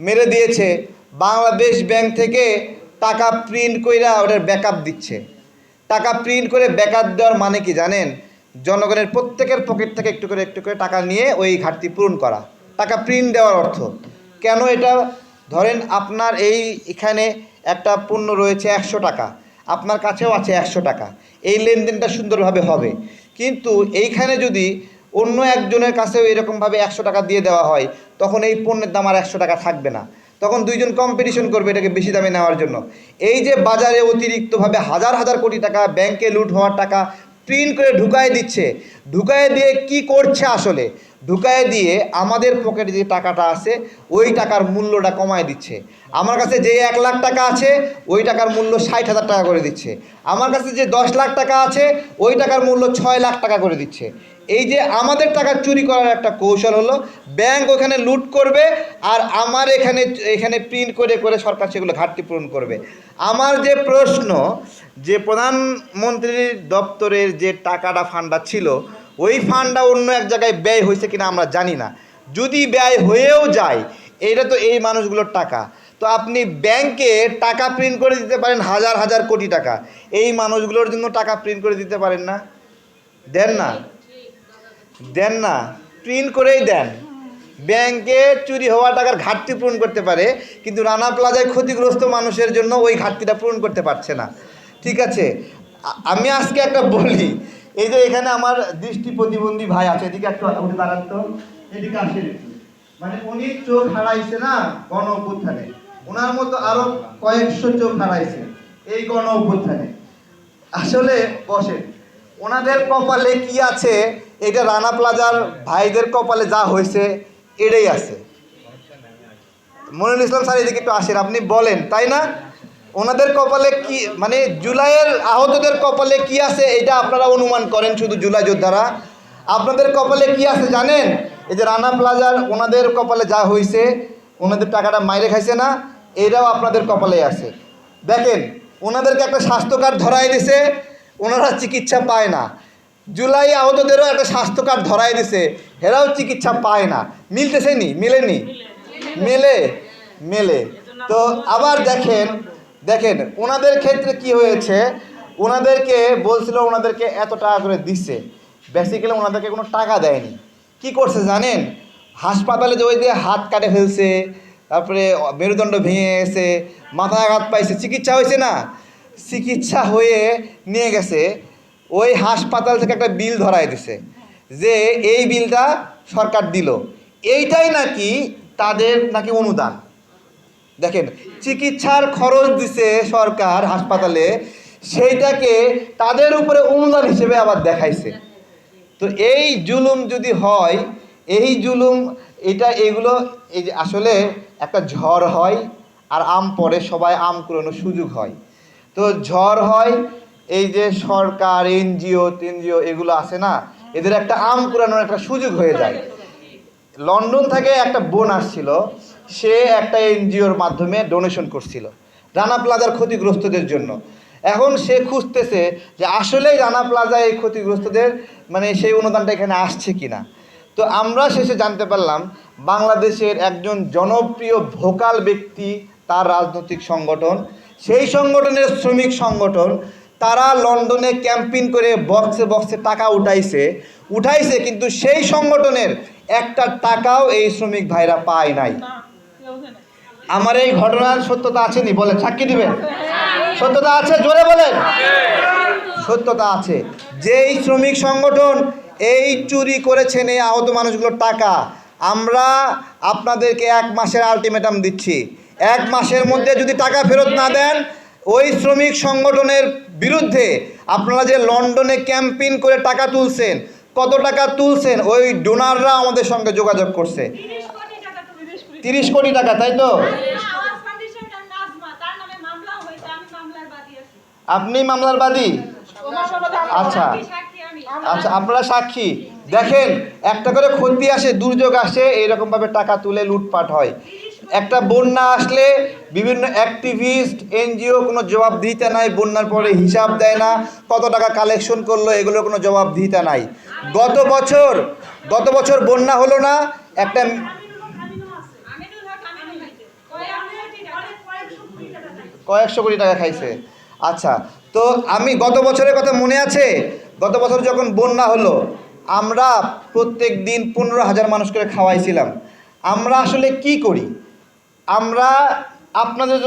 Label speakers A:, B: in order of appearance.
A: মেরে দিয়েছে। বাংলাদেশ ব্যাংক থেকে টাকা প্রিন্ট কইরা ওটার ব্যাকআপ দিচ্ছে। টাকা প্রিন্ট করে ব্যাকআপ দেওয়ার মানে কি জানেন? জনগণের প্রত্যেকের পকেট থেকে একটু করে একটু করে টাকা নিয়ে ওই ঘাটতি পূরণ করা। টাকা প্রিন্ট দেওয়ার অর্থ। কেন এটা? ধরেন আপনার এই এখানে একটা পণ্য রয়েছে একশো টাকা। আপনার কাছেও আছে একশো টাকা। এই লেনদেনটা সুন্দরভাবে হবে। কিন্তু এইখানে যদি অন্য একজনের কাছেও এরকমভাবে একশো টাকা দিয়ে দেওয়া হয়, তখন এই পণ্যের দাম আর একশো টাকা থাকবে না। তখন দুইজন কম্পিটিশন করবে এটাকে বেশি দামে নেওয়ার জন্য। এই যে বাজারে অতিরিক্তভাবে হাজার হাজার কোটি টাকা ব্যাংকে লুট হওয়ার টাকা প্রিন্ট করে ঢুকায় দিচ্ছে। ঢুকায় দিয়ে কি করছে আসলে? ঢুকায় দিয়ে আমাদের পকেটে যে টাকাটা আছে, ওই টাকার মূল্যটা কমায় দিচ্ছে। আমার কাছে যে এক লাখ টাকা আছে, ওই টাকার মূল্য ষাট হাজার টাকা করে দিচ্ছে। আমার কাছে যে দশ লাখ টাকা আছে, ওই টাকার মূল্য ছয় লাখ টাকা করে দিচ্ছে। এই যে আমাদের টাকা চুরি করার একটা কৌশল হলো, ব্যাংক ওখানে লুট করবে আর আমার এখানে এখানে প্রিন্ট করে করে সরকার সেগুলো ঘাটতি পূরণ করবে। আমার যে প্রশ্ন, যে প্রধানমন্ত্রীর দপ্তরের যে টাকাটা ফান্ডা ছিল ওই ফান্ডটা অন্য এক জায়গায় ব্যয় হয়েছে কিনা আমরা জানি না। যদি ব্যয় হয়েও যায়, এটা তো এই মানুষগুলোর টাকা। তো আপনি ব্যাংকে টাকা প্রিন্ট করে দিতে পারেন হাজার হাজার কোটি টাকা। এই মানুষগুলোর জন্য টাকা প্রিন্ট করে দিতে পারেন না? দেন না। দেন না। প্রিন্ট করেই দেন। ব্যাংকে চুরি হওয়া টাকার ঘাটতি পূরণ করতে পারে, কিন্তু রানা প্লাজায় ক্ষতিগ্রস্ত মানুষের জন্য ওই ঘাটতিটা পূরণ করতে পারছে না। ঠিক আছে? আমি আজকে একটা বলি এই যে এখানে আমার দৃষ্টি প্রতিবন্ধী ভাই আছে, এদিকে একটু উঠে দাঁড়ান তো। এদিকে একটু। মানে উনি চোখ হারাইছে না গণ অভ্যুত্থানে ওনার মতো আরও কয়েকশো চোখ হারাইছে এই গণ অভ্যুত্থানে আসলে বসেন ওনাদের কপালে কি আছে? এটা রানা প্লাজার ভাইদের কপালে যা হয়েছে, এটাই আছে। মনিরুল ইসলাম স্যার, এদিকে একটু আসেন, আপনি বলেন, তাই না? ওনাদের কপালে কি মানে জুলাইয়ের আহতদের কপালে কি আছে এটা আপনারা অনুমান করেন শুধু জুলাই যোদ্ধারা। আপনাদের কপালে কি আছে জানেন? এই যে রানা প্লাজার ওনাদের কপালে যা হয়েছে ওনাদের টাকাটা মাইরে খাইছে না এটাও আপনাদের কপালে আছে। দেখেন ওনাদেরকে একটা স্বাস্থ্য কার্ড ধরাই দিছে ওনারা চিকিৎসা পায় না। জুলাই আহতদেরও একটা স্বাস্থ্য কার্ড ধরাই দিছে এরাও চিকিৎসা পায় না। মিলতেছে নি? মিলেনি? মেলে? মেলে। তো আবার দেখেন দেখেন, ওনাদের ক্ষেত্রে কি হয়েছে? ওনাদেরকে বলছিল ওনাদেরকে এত টাকা করে দিচ্ছে। বেসিক্যালি ওনাদেরকে কোনো টাকা দেয়নি। কি করছে জানেন? হাসপাতালে যে ওই যে হাত কাটে ফেলছে, তারপরে মেরুদণ্ড ভেঙে গেছে মাথায় আঘাত পাইছে, চিকিৎসা হয়েছে না? চিকিৎসা হয়ে নিয়ে গেছে, ওই হাসপাতাল থেকে একটা বিল ধরাই দিছে, যে এই বিলটা সরকার দিল। এইটাই নাকি তাদের নাকি অনুদান? দেখেন, চিকিৎসার খরচ দিছে সরকার হাসপাতালে, সেইটাকে তাদের উপরে অনুদান হিসেবে আবার দেখাইছে। তো এই জুলুম যদি হয়, এই জুলুম, এটা, এগুলো, এই যে আসলে একটা ঝড় হয় আর আম পড়ে, সবাই আম কুড়ানোর সুযোগ হয়। তো ঝড় হয়, এই যে সরকার, এনজিও, টেনজিও, এগুলো আছে না, এদের একটা আম কুড়ানোর একটা সুযোগ হয়ে যায়। লন্ডন থেকে একটা বোন আসছিল সে একটা এনজিওর মাধ্যমে ডোনেশন করছিল। রানা প্লাজার ক্ষতিগ্রস্তদের জন্য। এখন সে খুঁজতেছে যে আসলেই রানা প্লাজা এই ক্ষতিগ্রস্তদের মানে সেই অনুদানটা এখানে আসছে কি না তো আমরা শেষে জানতে পারলাম, বাংলাদেশের একজন জনপ্রিয় ভোকাল ব্যক্তি, তার রাজনৈতিক সংগঠন। সেই সংগঠনের শ্রমিক সংগঠন, তারা লন্ডনে ক্যাম্পিং করে বক্সে বক্সে টাকা উঠাইছে। উঠাইছে, কিন্তু সেই সংগঠনের একটা টাকাও এই শ্রমিক ভাইরা পায় নাই। আমার এই ঘটনার সত্যতা আছে নি বলেন, সাক্ষী দিবেন? সত্যতা আছে, জোরে বলেন। সত্যতা আছে। যেই শ্রমিক সংগঠন এই চুরি করেছেন এই আহত মানুষগুলোর টাকা, আমরা আপনাদেরকে এক মাসের আলটিমেটাম দিচ্ছি। এক মাসের মধ্যে যদি টাকা ফেরত না দেন, ওই শ্রমিক সংগঠনের বিরুদ্ধে আপনারা যে লন্ডনে ক্যাম্পেইন করে টাকা তুলছেন, কত টাকা তুলছেন, ওই ডোনাররা আমাদের সঙ্গে যোগাযোগ করছে।
B: তিরিশ কোটি টাকা,
A: তাই তো? আপনি মামলার বাদী? আচ্ছা। আচ্ছা আপনারা সাক্ষী। দেখেন, একটা করে ক্ষতি আসে, দুর্যোগ আসে, এইরকমভাবে টাকা তুলে লুটপাট হয়। একটা বন্যা আসলে বিভিন্ন অ্যাক্টিভিস্ট এনজিও কোনো জবাব দিতে নাই, বন্যার পরে হিসাব দেয় না, কত টাকা কালেকশন করল, এগুলোর কোনো জবাব দিতে নাই। গত বছর গত বছর বন্যা হলো না, একটা কয়েকশো কোটি টাকা খাইছে। আচ্ছা তো আমি গত বছরের কথা মনে আছে? গত বছর যখন বন্যা হলো, আমরা প্রত্যেক দিন পনেরো হাজার মানুষ করে খাওয়াইছিলাম। আমরা আসলে কি করি? আমরা আপনাদের